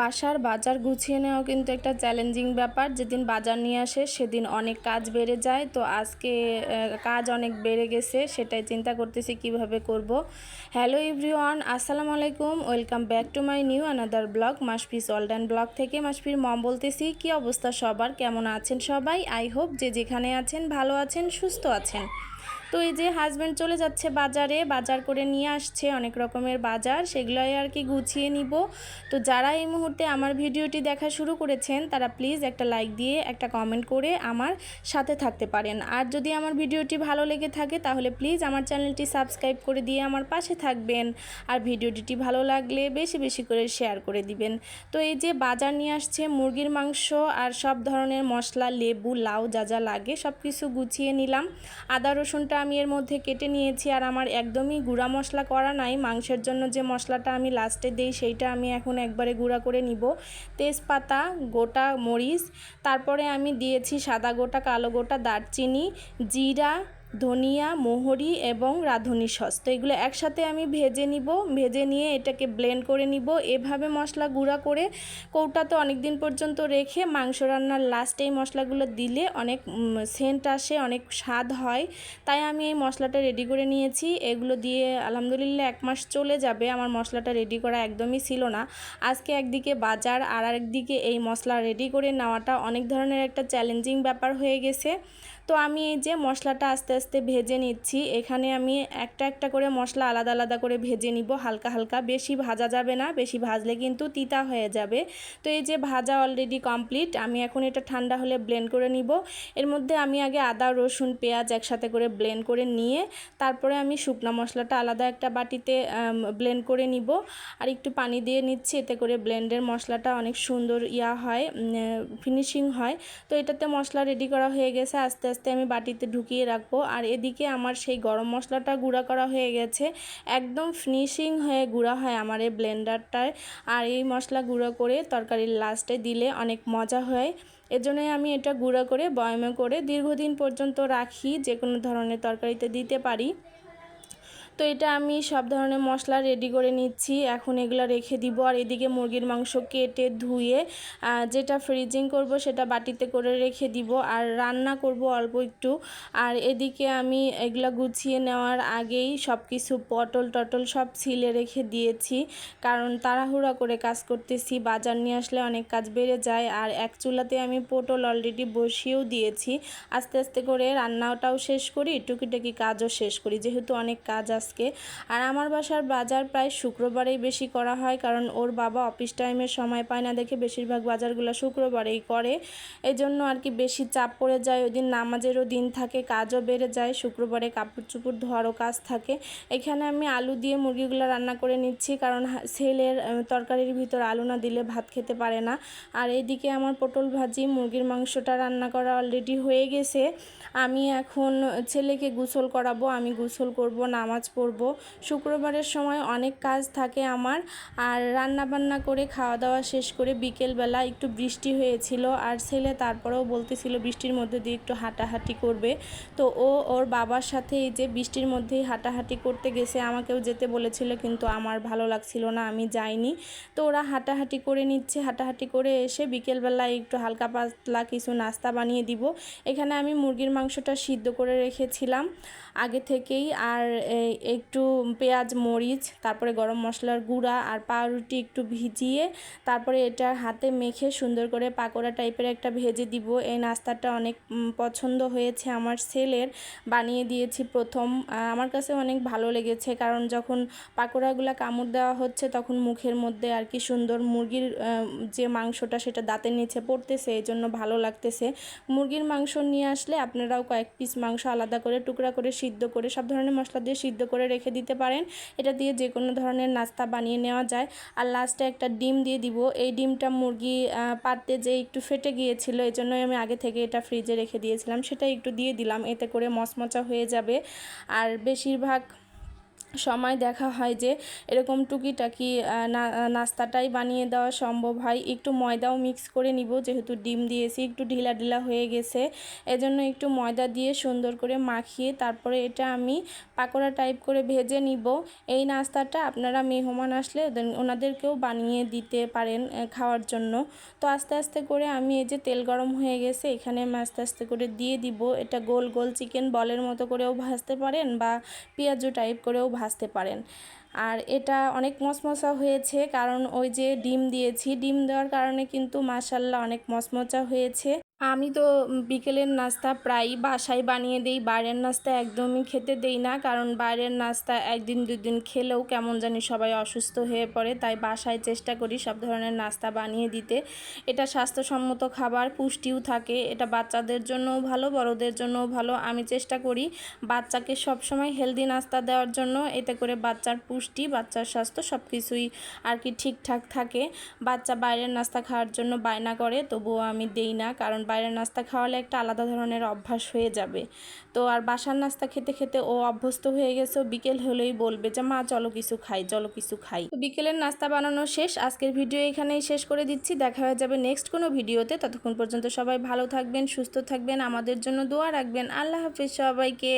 বাসার বাজার গুছিয়ে নেওয়া কিন্তু একটা চ্যালেঞ্জিং ব্যাপার। যেদিন বাজার নিয়ে আসে, সেদিন অনেক কাজ বেড়ে যায়। তো আজকে কাজ অনেক বেড়ে গেছে, সেটাই চিন্তা করতেছি কীভাবে করব। হ্যালো এভরিওয়ান আসসালামু আলাইকুম। Welcome back to my new another blog মাসপিস old and blog থেকে। মাসপির মম বলতেছি, কি অবস্থা সবার? কেমন আছেন সবাই? আই হোপ যে যেখানে আছেন, ভালো আছেন, সুস্থ আছেন। তো এই যে হাজব্যান্ড চলে যাচ্ছে বাজারে, বাজার করে নিয়ে আসছে অনেক রকমের বাজার, সেগুলোই আর কি গুছিয়ে নিব। তো যারা এই মুহূর্তে আমার ভিডিওটি দেখা শুরু করেছেন, তারা প্লিজ একটা লাইক দিয়ে, একটা কমেন্ট করে আমার সাথে থাকতে পারেন। আর যদি আমার ভিডিওটি ভালো লেগে থাকে, তাহলে প্লিজ আমার চ্যানেলটি সাবস্ক্রাইব করে দিয়ে আমার পাশে থাকবেন। আর ভিডিওটি ভালো লাগলে বেশি বেশি করে শেয়ার করে দিবেন। তো এই যে বাজার নিয়ে আসছে, মুরগির মাংস আর সব ধরনের মশলা, লেবু, লাউ যা যা লাগে সব কিছু গুছিয়ে নিলাম। আদা, রসুনটা আমি এর মধ্যে কেটে নিয়েছি আর আমার একদমই গুঁড়া মশলা করা নাই। মাংসের জন্য যে মশলাটা আমি লাস্টে দিই সেইটা আমি এখন একবারে গুঁড়া করে নিব। তেজপাতা, গোটা মরিচ, তারপরে আমি দিয়েছি সাদা গোটা, কালো গোটা, দারচিনি, জিরা ধনিয়া, মোহরি এবং রাঁধুনি সস। তো এগুলো একসাথে আমি ভেজে নিব, ভেজে নিয়ে এটাকে ব্লেন্ড করে নিব। এভাবে মশলা গুঁড়া করে কৌটাতে অনেক দিন পর্যন্ত রেখে মাংস রান্নার লাস্টে এই মশলাগুলো দিলে অনেক সেন্ট আসে, অনেক স্বাদ হয়। তাই আমি এই মশলাটা রেডি করে নিয়েছি। এগুলো দিয়ে আলহামদুলিল্লাহ এক মাস চলে যাবে। আমার মশলাটা রেডি করা একদমই ছিল না। আজকে একদিকে বাজার আর একদিকে এই মশলা রেডি করে নেওয়াটা অনেক ধরনের একটা চ্যালেঞ্জিং ব্যাপার হয়ে গেছে। তো আমি এই যে মশলাটা আস্তে আস্তে ভেজে নিচ্ছি, এখানে আমি একটা একটা করে মশলা আলাদা আলাদা করে ভেজে নিব, হালকা হালকা। বেশি ভাজা যাবে না, বেশি ভাজলে কিন্তু তিতা হয়ে যাবে। তো এই যে ভাজা অলরেডি কমপ্লিট আমি এখন এটা ঠান্ডা হলে ব্লেন্ড করে নিব। এর মধ্যে আমি আগে আদা, রসুন, পেঁয়াজ একসাথে করে ব্লেন্ড করে নিয়ে, তারপরে আমি শুকনো মশলাটা আলাদা একটা বাটিতে ব্লেন্ড করে নিব। আর একটু পানি দিয়ে নিচ্ছি, এতে করে ব্লেন্ডের মশলাটা অনেক সুন্দর ইয়া হয় ফিনিশিং হয়। তো এটাতে মশলা রেডি করা হয়ে গেছে, আস্তে আস্তে আমি বাটিতে ঢুকিয়ে রাখব। আর এদিকে আমার সেই গরম মশলাটা গুঁড়া করা হয়ে গেছে। একদম ফিনিশিং হয়ে গুঁড়া হয় আমার এই ব্লেন্ডারটায়। আর এই মশলা গুঁড়ো করে তরকারির লাস্টে দিলে অনেক মজা হয়। এজন্যই আমি এটা গুঁড়ো করে বয়মে করে দীর্ঘদিন পর্যন্ত রাখি যে কোনো ধরনের তরকারিতে দিতে পারি। তো এটা আমি সব ধরনের মশলা রেডি করে নিচ্ছি। এখন এগুলো রেখে দিব আর এদিকে মুরগির মাংস কেটে ধুয়ে যেটা ফ্রিজিং করব সেটা বাটিতে করে রেখে দিব আর রান্না করব অল্প একটু। আর এদিকে আমি এগুলো গুছিয়ে নেওয়ার আগেই সব কিছু পটল টটল সব ছিলে রেখে দিয়েছি। কারণ তাড়াহুড়া করে কাজ করতেছি, বাজার নিয়ে আসলে অনেক কাজ বেড়ে যায় আর এক চুলাতে আমি পটল অলরেডি বসিয়েও দিয়েছি। আস্তে আস্তে করে রান্নাটাও শেষ করি, টুকিটাকি কাজও শেষ করি। যেহেতু অনেক কাজ আজকে। আর আমার বাসার বাজার প্রায় শুক্রবারেই বেশি করা হয়, কারণ ওর বাবা অফিস টাইমের সময় পায় না দেখে বেশিরভাগ বাজারগুলো শুক্রবারেই করে। এই জন্য আর কি বেশি চাপ পড়ে যায়, ওই দিন নামাজেরও দিন থাকে, কাজও বেড়ে যায়, শুক্রবারে কাপড় চুপড় ধোয়ারও কাজ থাকে। এখানে আমি আলু দিয়ে মুরগিগুলো রান্না করে নিচ্ছি, কারণ ছেলের তরকারির ভিতর আলু না দিলে ভাত খেতে পারে না। আর এইদিকে আমার পটল ভাজি, মুরগির মাংসটা রান্না করা অলরেডি হয়ে গেছে। আমি এখন ছেলেকে গোসল করাবো, আমি গোসল করব, নামাজ পড়ব শুক্রবারের সময় অনেক কাজ থাকে আমার। আর রান্না বান্না করে খাওয়া দাওয়া শেষ করে বিকেলবেলা একটু বৃষ্টি হয়েছিল আর ছেলে তারপরেও বলতেছিল বৃষ্টির মধ্যে দিয়ে একটু হাঁটাহাঁটি করবে। তো ও ওর বাবার সাথে এই যে বৃষ্টির মধ্যেই হাঁটাহাঁটি করতে গেছে, আমাকেও যেতে বলেছিল কিন্তু আমার ভালো লাগছিল না, আমি যাইনি। তো ওরা হাঁটাহাঁটি করে নিচ্ছে, হাঁটাহাঁটি করে এসে বিকেলবেলা একটু হালকা পাতলা কিছু নাস্তা বানিয়ে দিব। এখানে আমি মুরগির মাংসটা সিদ্ধ করে রেখেছিলাম আগে থেকেই। আর একটু পেঁয়াজ, মরিচ, তারপরে গরম মশলার গুঁড়া আর পাউরুটি একটু ভিজিয়ে তারপরে এটা হাতে মেখে সুন্দর করে পাকোড়া টাইপের একটা ভেজে দিব। এই নাস্তাটা অনেক পছন্দ হয়েছে আমার ছেলের। বানিয়ে দিয়েছি প্রথম। আমার কাছে অনেক ভালো লেগেছে কারণ যখন পাকোড়াগুলো কামড় দেওয়া হচ্ছে তখন মুখের মধ্যে আর কি সুন্দর মুরগির যে মাংসটা সেটা দাঁতের নিচে পড়তেছে, এই জন্য ভালো লাগতেছে। মুরগির মাংস নিয়ে আসলে আপনারাও কয়েক পিস মাংস আলাদা করে, টুকরা করে, সিদ্ধ করে, সব ধরনের মশলা দিয়ে সিদ্ধ করে রেখে দিতে পারেন। এটা দিয়ে যে কোনো ধরনের নাস্তা বানিয়ে নেওয়া যায়। আর লাস্টে একটা ডিম দিয়ে দিব। এই ডিমটা মুরগি পাততে যে একটু ফেটে গিয়েছিল এই জন্যই আমি আগে থেকে এটা ফ্রিজে রেখে দিয়েছিলাম। সেটা একটু দিয়ে দিলাম। এতে করে মচমচা হয়ে যাবে। আর বেশিরভাগ সময় দেখা হয় যে এরকম টুকিটাকি নাস্তাটাই বানিয়ে দেওয়া সম্ভব হয়। একটু ময়দাও মিক্স করে নিব, যেহেতু ডিম দিয়েছি, একটু ঢিলা ঢিলা হয়ে গেছে। এজন্য একটু ময়দা দিয়ে সুন্দর করে মাখিয়ে তারপরে এটা আমি পাকোড়া টাইপ করে ভেজে নিব। এই নাস্তাটা আপনারা মেহমান আসলে ওনাদেরকেও বানিয়ে দিতে পারেন খাওয়ার জন্য। তো আস্তে আস্তে করে আমি এই যে তেল গরম হয়ে গেছে, এখানে আমি আস্তে আস্তে করে দিয়ে দিব। এটা গোল গোল চিকেন বলের মতো করেও ভাজতে পারেন বা পেঁয়াজু টাইপ করেও ভাজতে পারেন। আর এটা অনেক মচমচা হয়েছে কারণ ওই যে ডিম দিয়েছি, ডিম দেওয়ার কারণে কিন্তু মাসাল্লাহ অনেক মচমচা হয়েছে। আমি তো বিকেলের নাস্তা প্রায়ই বাসায় বানিয়ে দিই। বাইরের নাস্তা একদমই খেতে দেই না, কারণ বাইরের নাস্তা একদিন দুদিন খেলেও কেমন জানি সবাই অসুস্থ হয়ে পড়ে, তাই বাসায় চেষ্টা করি সব ধরনের নাস্তা বানিয়ে দিতে। এটা স্বাস্থ্যসম্মত খাবার, পুষ্টিও থাকে, এটা বাচ্চাদের জন্যও ভালো, বড়দের জন্যও ভালো। আমি চেষ্টা করি বাচ্চাকে সবসময় হেলদি নাস্তা দেওয়ার জন্য, এতে করে বাচ্চার পুষ্টি, বাচ্চার স্বাস্থ্য সব কিছুই আর কি ঠিকঠাক থাকে। বাচ্চা বাইরের নাস্তা খাওয়ার জন্য বায়না করে, তবুও আমি দেই না, কারণ বাইরের নাস্তা খাওয়ালে একটা আলাদা ধরনের অভ্যাস হয়ে যাবে। তো আর বাসার নাস্তা খেতে খেতে ও অভ্যস্ত হয়ে গেছে বিকেল হলেই বলবে যে, মা, চলো কিছু খাই, চলো কিছু খাই। তো বিকেলের নাস্তা বানানো শেষ, আজকের ভিডিও এখানেই শেষ করে দিচ্ছি। দেখা হয়ে যাবে নেক্সট কোনো ভিডিওতে। ততক্ষণ পর্যন্ত সবাই ভালো থাকবেন, সুস্থ থাকবেন, আমাদের জন্য দোয়া রাখবেন। আল্লাহ হাফিজ সবাইকে।